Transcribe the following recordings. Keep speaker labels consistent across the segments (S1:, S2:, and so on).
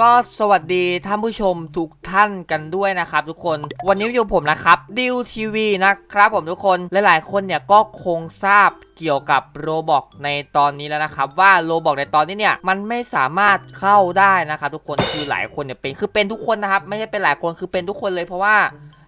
S1: ก็สวัสดีท่านผู้ชมทุกท่านกันด้วยนะครับทุกคนวันนี้อยู่ผมนะครับดิวทีวีนะครับผมทุกคนหลายๆคนเนี่ยก็คงทราบเกี่ยวกับโรบอกในตอนนี้แล้วนะครับ ว่าโรบอกในตอนนี้เนี่ยมันไม่สามารถเข้าได้นะครับ ทุกคนคือหลายคนเนี่ยเป็นคือเป็นทุกคนนะครับ ไม่ใช่เป็นหลายคนคือเป็นทุกคนเลยเพราะว่า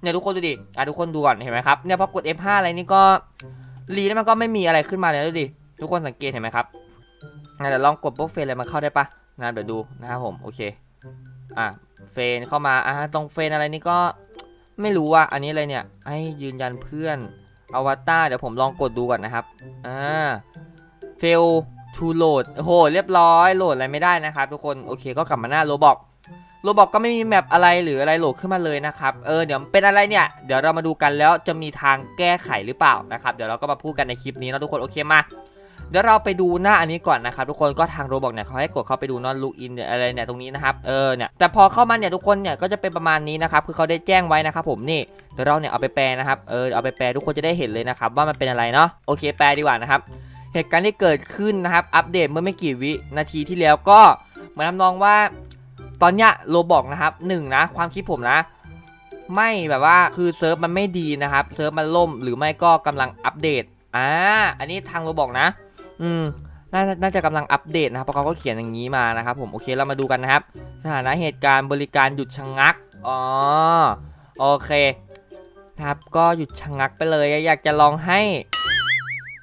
S1: เนี่ยทุกคนดูดิอะทุกคนดูก่อนเห็นไหมครับเนี่ยพอกด F5 อะไรนี่ก็รีแล้วมันก็ไม่มีอะไรขึ้นมาเลยดูดิทุกคนสังเกตเห็นไหมครับเดี๋ยวลองกดโปรเฟลอะไรมันเข้าได้ปะ นะเดี๋ยวดูนะครับผมโอเคอะเฟนเข้ามาอะตรงเฟนอะไรนี่ก็ไม่รู้ว่าอันนี้อะไรเนี่ยให้ยืนยันเพื่อนอวตารเดี๋ยวผมลองกดดูก่อนนะครับอ่า fail to load โอ้โหเรียบร้อยโหลดอะไรไม่ได้นะครับทุกคนโอเคก็กลับมาหน้าโรบอกโรบอกก็ไม่มีแมปอะไรหรืออะไรโหลดขึ้นมาเลยนะครับเออเดี๋ยวเป็นอะไรเนี่ยเดี๋ยวเรามาดูกันแล้วจะมีทางแก้ไขหรือเปล่านะครับเดี๋ยวเราก็มาพูดกันในคลิปนี้นะทุกคนโอเคมา เดี๋ยวเราไปดูหน้าอันนี้ก่อนนะครับทุกคนก็ทางโรบอกเนี่ยเขาให้กดเข้าไปดูนอนลูกอินอะไรเนี่ยตรงนี้นะครับเออเนี่ยแต่พอเข้ามาเนี่ยทุกคนเนี่ยก็จะเป็นประมาณนี้นะครับคือเขาได้แจ้งไว้นะครับผมนี่เดี๋ยวเราเนี่ยเอาไปแปลนะครับเออเอาไปแปลทุกคนจะได้เห็นเลยนะครับว่ามันเป็นอะไรเนาะโอเคแปลดีกว่านะครับเหตุการณ์ที่เกิดขึ้นนะครับอัปเดตเมื่อไม่กี่วินาทีที่แล้วก็เหมือนทำนองว่าตอนเนี้ยโรบอกนะครับหนึ่งนะความคิดผมนะไม่แบบว่าคือเซิร์ฟมันไม่ดีนะครับเซิร์ฟมันล่มหรือไม่ก็กำลังอัปเดตอ่าอันนี้ทางโรบอกนะ อืมน่าน่าจะกำลังอัปเดตนะครับเพราะเขาก็เขียนอย่างนี้มานะครับผมโอเคเรามาดูกันนะครับ สถานะเหตุการณ์บริการหยุดชะงักอ๋อโอเคครับก็หยุดชะงักไปเลย อยากจะลองให้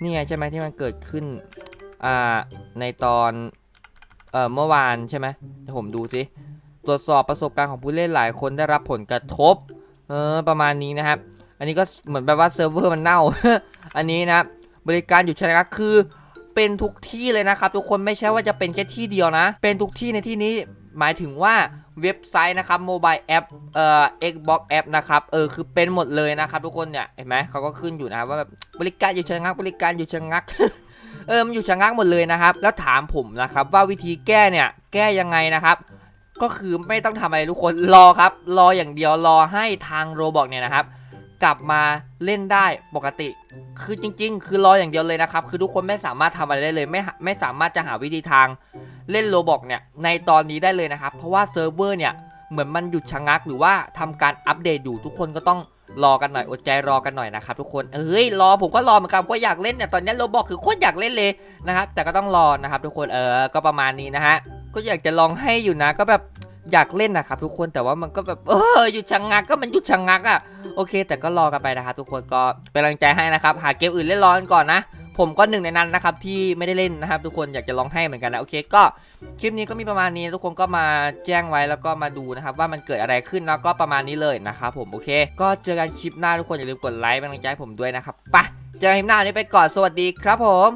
S1: นี่ไงใช่ไหมที่มันเกิดขึ้นอ่าในตอนเอ่อเมื่อวานใช่ไหมเดี๋ยวผมดูสิตรวจสอบประสบการณ์ของผู้เล่นหลายคนได้รับผลกระทบเออประมาณนี้นะครับ อันนี้ก็เหมือนแบบว่าเซิร์ฟเวอร์มันเน่า อันนี้นะครับบริการหยุดชะงักคือ เป็นทุกที่เลยนะครับทุกคนไม่ใช่ว่าจะเป็นแค่ที่เดียวนะ เป็นทุกที่ในที่นี้หมายถึงว่าเว็บไซต์นะครับโมบายแอปเอ่อ Xbox แอปนะครับเออคือเป็นหมดเลยนะครับทุกคนเนี่ยเห็นไหมเขาก็ขึ้นอยู่นะว่าแบบบริการหยุดชะงักบริการหยุดชะงักเออมันหยุดชะงักหมดเลยนะครับ แล้วถามผมนะครับว่าวิธีแก้เนี่ยแก้ยังไงนะครับ ก็คือไม่ต้องทำอะไรทุกคนรอครับ รออย่างเดียวรอให้ทางโรบอกเนี่ยนะครับ กลับมาเล่นได้ปกติ คือจริง ๆ คือรออย่างเดียวเลยนะครับ คือทุกคนไม่สามารถทำอะไรได้เลย ไม่ไม่สามารถจะหาวิธีทางเล่นโลบอกเนี่ยในตอนนี้ได้เลยนะครับ เพราะว่าเซิร์ฟเวอร์เนี่ยเหมือนมันหยุดชะงักหรือว่าทำการอัปเดตอยู่ทุกคนก็ต้องรอกันหน่อยอดใจรอกันหน่อยนะครับทุกคนเอ้ยรอผมก็รอเหมือนกันเพราะอยากเล่นเนี่ยตอนนี้โลบอกคือโคตรอยากเล่นเลยนะครับแต่ก็ต้องรอนะครับทุกคนเออก็ประมาณนี้นะฮะก็อยากจะลองให้อยู่นะก็แบบ อยากเล่นนะครับทุกคนแต่ว่ามันก็แบบเออหยุดชะงักก็มันหยุดชะงักอะโอเค แต่ก็รอกันไปนะครับทุกคนก็เป็นกำลังใจให้นะครับหาเกมอื่นเล่นรอกันก่อนนะผมก็หนึ่งในนั้นนะครับที่ไม่ได้เล่นนะครับ ทุกคนอยากจะลองให้เหมือนกันนะโอเคก็คลิปนี้ก็มีประมาณนี้ทุกคนก็มาแจ้งไว้แล้วก็มาดูนะครับ ว่ามันเกิดอะไรขึ้นแล้วก็ประมาณนี้เลยนะครับผมโอเค ก็เจอกันคลิปหน้าทุกคนอย่าลืมกดไลค์เป็นกำลังใจให้ผมด้วยนะครับไปเจอกันคลิปหน้านี้ไปก่อนสวัสดีครับผม